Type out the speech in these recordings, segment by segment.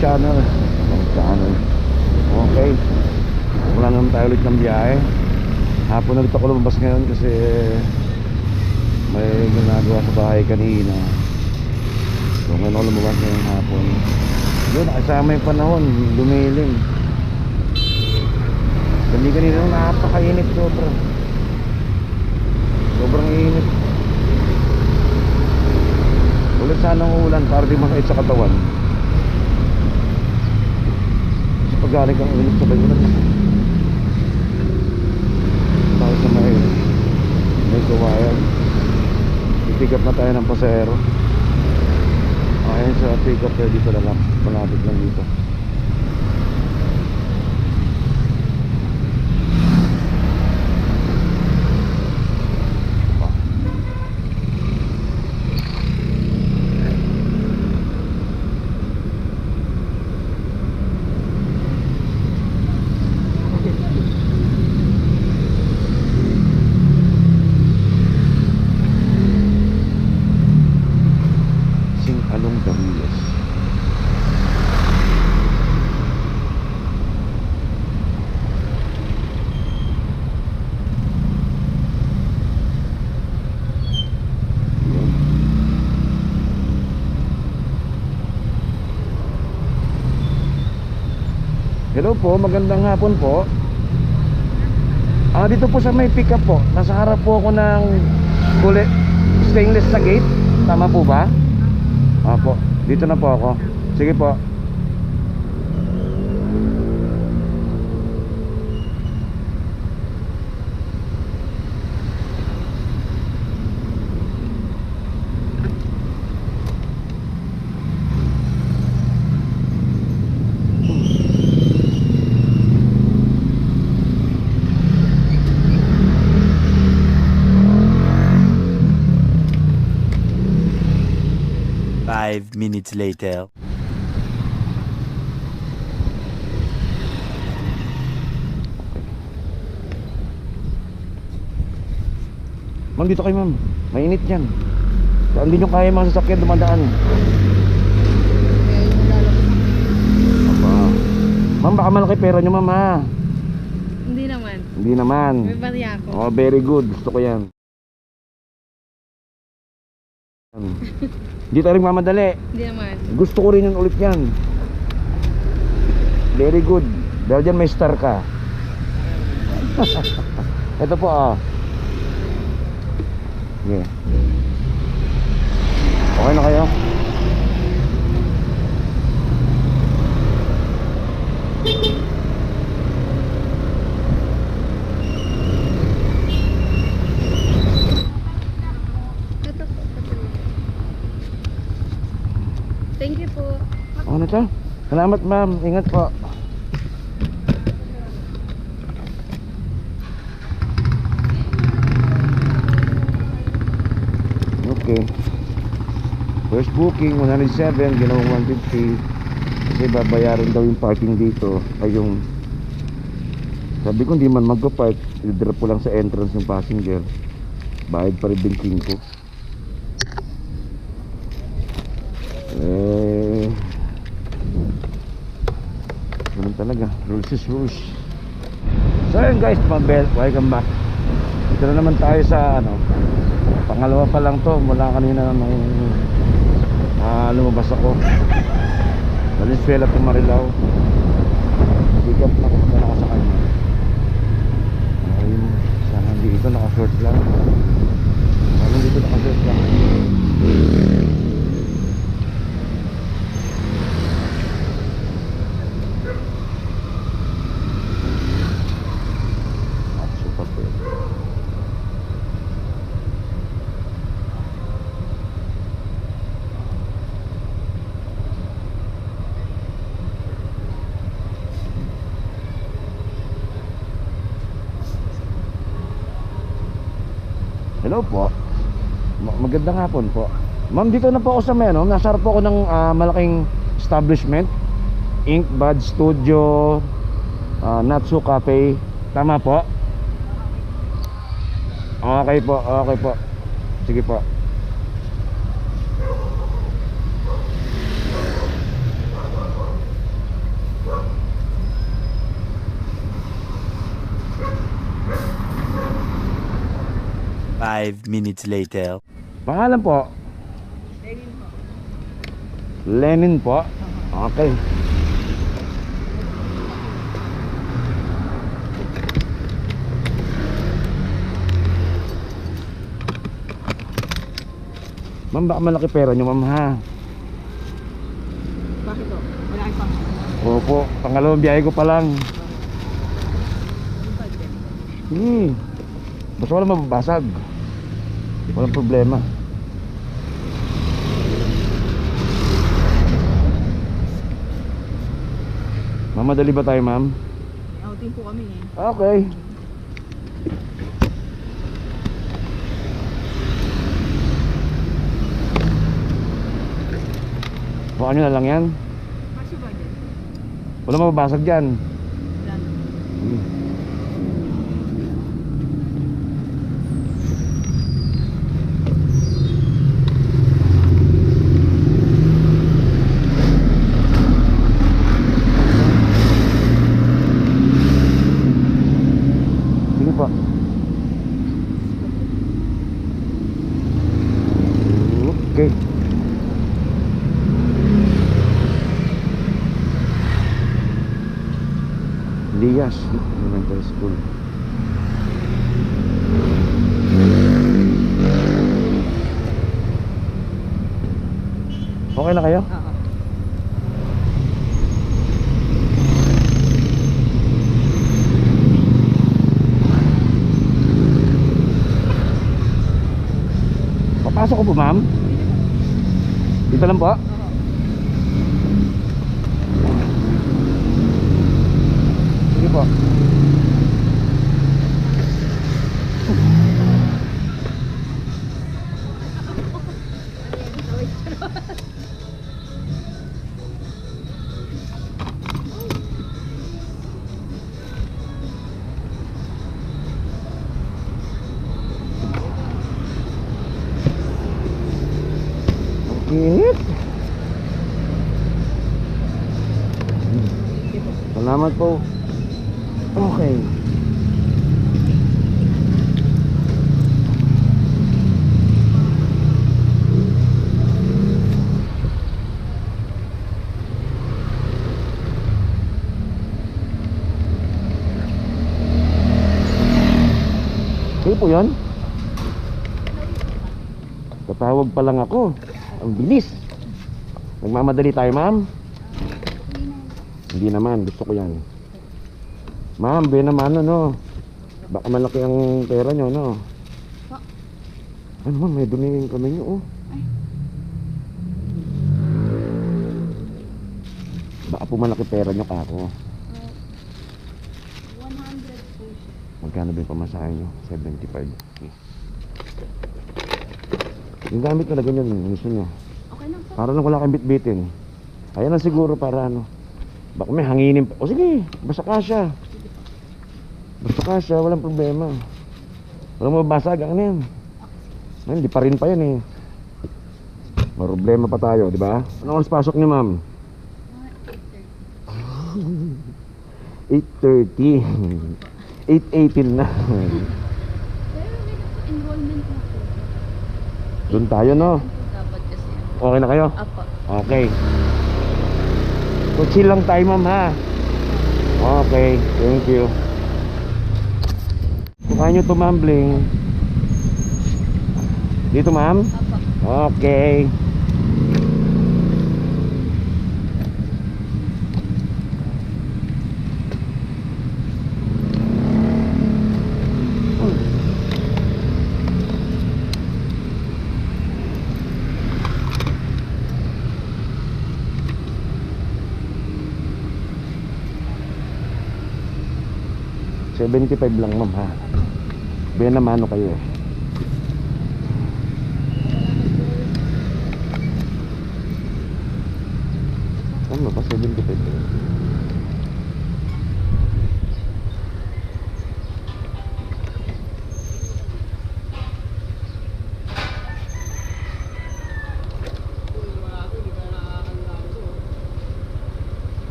channel. Long channel. Okay. Wala naman tayo ulit ng biyahe. Hapon ulit ako lumabas ngayon kasi may ginagawa sa bahay kanina. So ngayon ako lumabas ngayong hapon. Yun, nakasama yung panahon. Lumilim. Hindi kanina nung napakainit sobra. Sobrang init. Ulit sana ulan para di makait sa katawan. Kasi pag galing kang init sabay ulan. Tayo sa may may kawayan. I-pick up na tayo ng pasero. Ayun sa pick up dito na lang. Malapit lang dito. Hello po, magandang hapon po. Ah, dito po sa may pickup po. Nasa harap po ako ng kulay stainless na gate. Tama po ba? Apo, dito na po ako. Sige po. Five minutes later. Ma'am, dito kayo ma'am. Mainit yan. Saan din yung kaya mga sasakyan dumadaan? Ma'am, baka malaki pera nyo ma'am ha. Hindi naman. Hindi naman. May barya ako. Oh, very good. Gusto ko yan. Hindi tayo nagmamadali. Hindi naman. Gusto ko rin yan ulit yan. Very good. Dahil dyan may star ka. Ito po ah. Sige. Okay na kayo? Ito po. Thank you po. Ano to? Salamat ma'am. Ingat po. Okay. First booking 107, ginawang 150. Kasi babayaran daw yung parking dito ay yung sabi ko hindi man magpa-park, i-drop ko lang sa entrance ng passenger. Bayad pa rin 25. Eh Ganun talaga. Rules is rules. So yun guys, Mabel, welcome back. Dito na naman tayo sa ano, pangalawa pa lang to mula kanina nung ah, lumabas ako. Valenzuela to Marilao. Pick up na kung na nakasakay na. Ayun, sana dito naka-short lang. Sana dito naka-short lang. At super pwede. Hello po. Ma- magandang hapon po. Ma'am, dito na po ako sa. Nasa harap po ako ng ah, malaking establishment. Ink Bud Studio, ah, Natsu Cafe. Tama po? Okay po, okay po. Sige po. Five minutes later. Pangalan po? Lenin po. Lenin po? Okay. Ma'am, baka malaki pera nyo, ma'am, ha? Bakit po? Wala kang pang... Opo, pangalawang biyahe ko pa lang. Hmm. Basta wala mababasag. Walang problema. Mamadali ba tayo, ma'am? Outing po kami eh. Okay. Baka nyo na lang yan. Wala mababasag dyan. Wala na. Hmm. Sige po. Okay. Lias Elementary School. Okay na kayo? Oo. Papasok ko po, ma'am. Dito lang po. Oo. Sige po. Salamat po. Okay. Kayo po yun? Tatawag pa lang ako. Ang bilis. Nagmamadali tayo, ma'am? Hindi naman, gusto ko yan. Ma'am, be naman ano, no? Baka malaki ang pera nyo, no? Ano ma'am, may dumi yung kamay nyo, oh. Baka po malaki pera nyo kako. 100 po siya. Magkano ba yung pamasahe nyo? 75. Okay. Yung gamit na ganyan, gusto nyo. Okay lang po. Para lang wala kang bitbitin. Ayan na siguro para ano. Baka may hanginin pa. O sige, basta kasya. Basta kasya, walang problema. Walang mabasag, ano yan? Ayun, di pa rin pa yan eh. May problema pa tayo, di ba? Ano oras pasok niyo, ma'am? Mga 8.30. 8.30. 8.18 na. Doon tayo, no? Okay na kayo? Apo. Okay. Chill lang tayo ma'am ha. Okay, thank you. Kukain nyo tumambling. Dito ma'am? Okay. Seventy-five lang ma'am ha. Benamano kayo eh. Ano ba? 75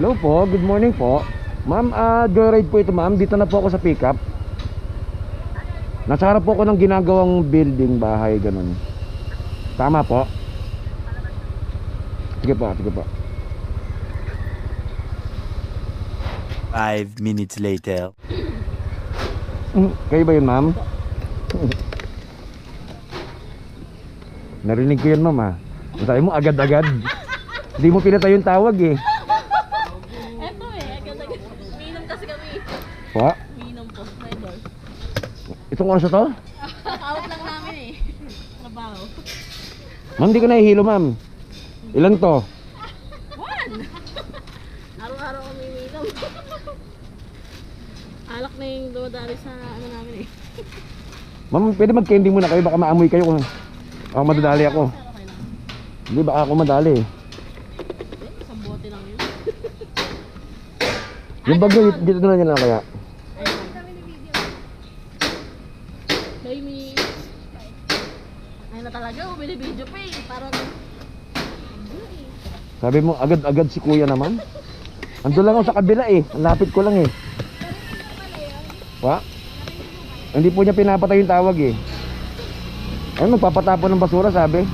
Hello po, good morning po. Ma'am, ah, joyride po ito ma'am. Dito na po ako sa pickup. Nasa harap po ako ng ginagawang building, bahay, ganun. Tama po. Sige po, sige po. Five minutes later. Mm, Kayo ba yun, ma'am? Narinig ko yun, ma'am, ah. Ang Sabi mo, agad-agad. Hindi mo pinatay yung tawag, eh. Eto eh, agad-agad. Minom kasi kami. Po? Minom po, never. Itong oras na to? Out lang namin eh. Trabaho. Ma'am, di ko nahihilo, ma'am. Ilan to? One! Araw-araw kami minom. Alak na yung dumadali sa ano namin eh. Ma'am, pwede mag-candy muna kayo. Baka maamoy kayo kung ako madadali ako. Hindi, baka ako madali. eh. Eh, isang bote lang yun. Yung bag nyo, dito na nyo lang kaya. Baby. Ay video pa eh. Parang Sabi mo, agad-agad si kuya naman. Ando lang ako sa kabila eh. Ang lapit ko lang eh. Wa? Hindi po niya pinapatay yung tawag eh. Ay, magpapatapon ng basura sabi.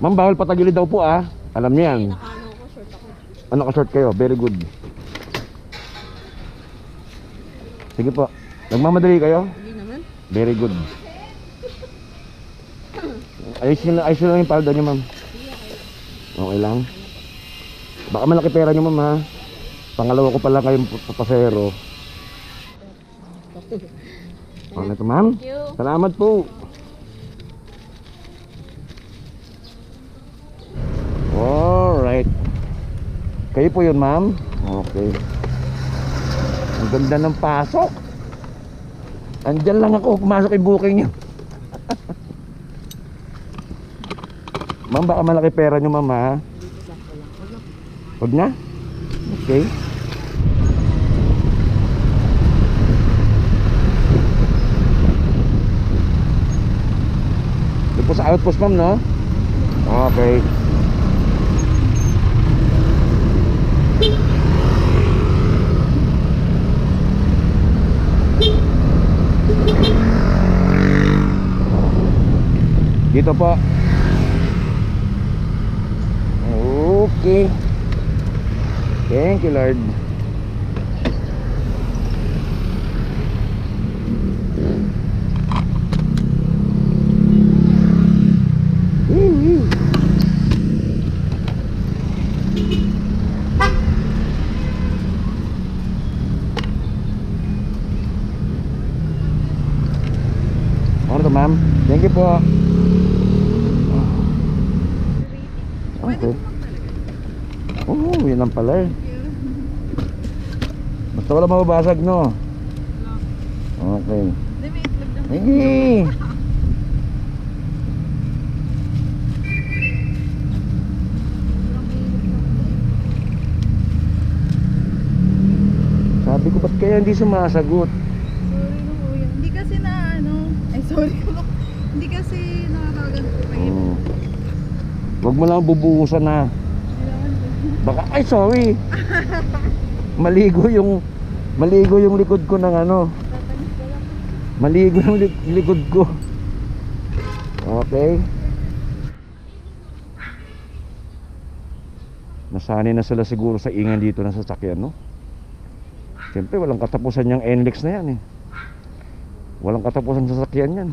Ma'am, bawal patagilid daw po ah. Alam niyo yan. nakaano ko, short ako. Ano ka short kayo? Very good. Sige po. Nagmamadali kayo? Hindi naman. Very good. Ayusin lang, ayusin lang yung palda niyo, ma'am. Okay lang. Baka malaki pera niyo, ma'am, ha? Pangalawa ko pala kayong pa- papasero. Ano ito, ma'am? Salamat po. Alright. Kayo po yun, ma'am? Okay. Ang ganda ng pasok. Andyan lang ako, pumasok yung booking niyo. ma'am, baka malaki pera niyo, ma'am, ha? Huwag na? Okay. Doon po sa outpost, ma'am, no? Okay. Dito po. Okay. Thank you, Lord. Ano to, ma'am? Thank you po. Oo, oh, yun lang pala eh. Basta wala mababasag, no? Okay. Hindi. Sabi ko, ba't kaya hindi sumasagot? Sorry kuya. Hindi kasi na ano. Ay, sorry. Hindi kasi nakakagan ko kayo. Hmm. Huwag mo lang bubuhusan na. Baka, ay sorry. Maligo yung, maligo yung likod ko ng ano. Maligo yung lik- likod ko. Okay. Nasanay na sila siguro sa ingay dito ng sasakyan, no? Siyempre, walang katapusan yung NLEX na yan, eh. Walang katapusan sa sasakyan yan.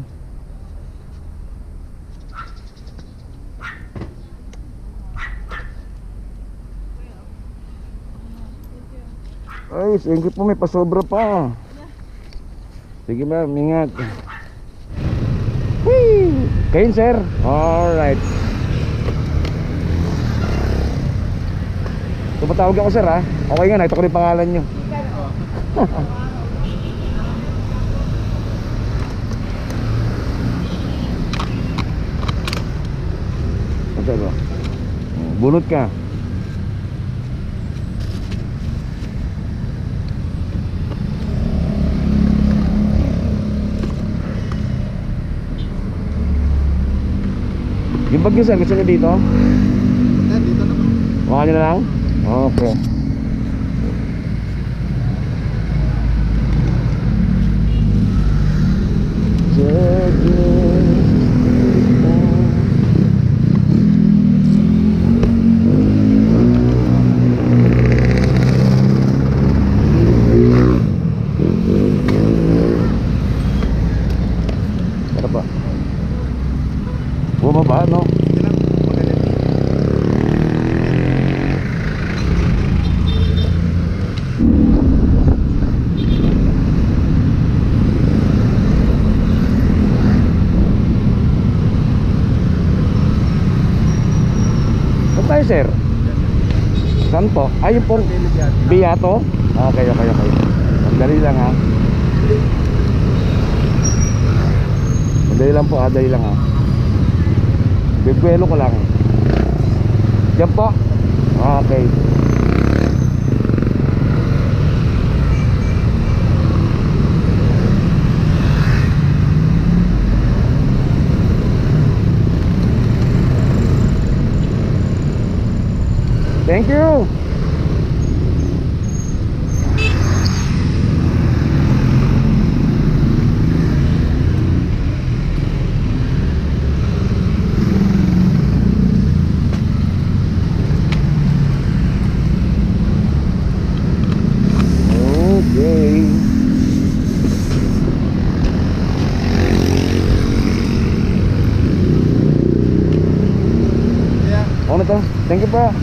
Ay, thank you po, may pasobra pa. Sige ma'am, ingat. Whee! Kayo sir? Alright. Tumatawag ako sir ha. Okay nga, nakita ko rin pangalan nyo. Ito ba? Bunot ka. Yung bagyo sir, gusto nyo dito? Eh, dito naman. Baka nyo na lang? Okay. Ano ba? Bumaba, no? Hindi lang magaling. Saan tayo, sir? Po? Ayun pong Biyato? Okay, okay, okay. Sandali lang ha. Sandali lang po ha, dali lang ha. Bigwelo ko lang. Diyan po. Okay. Thank you. Thank you pa.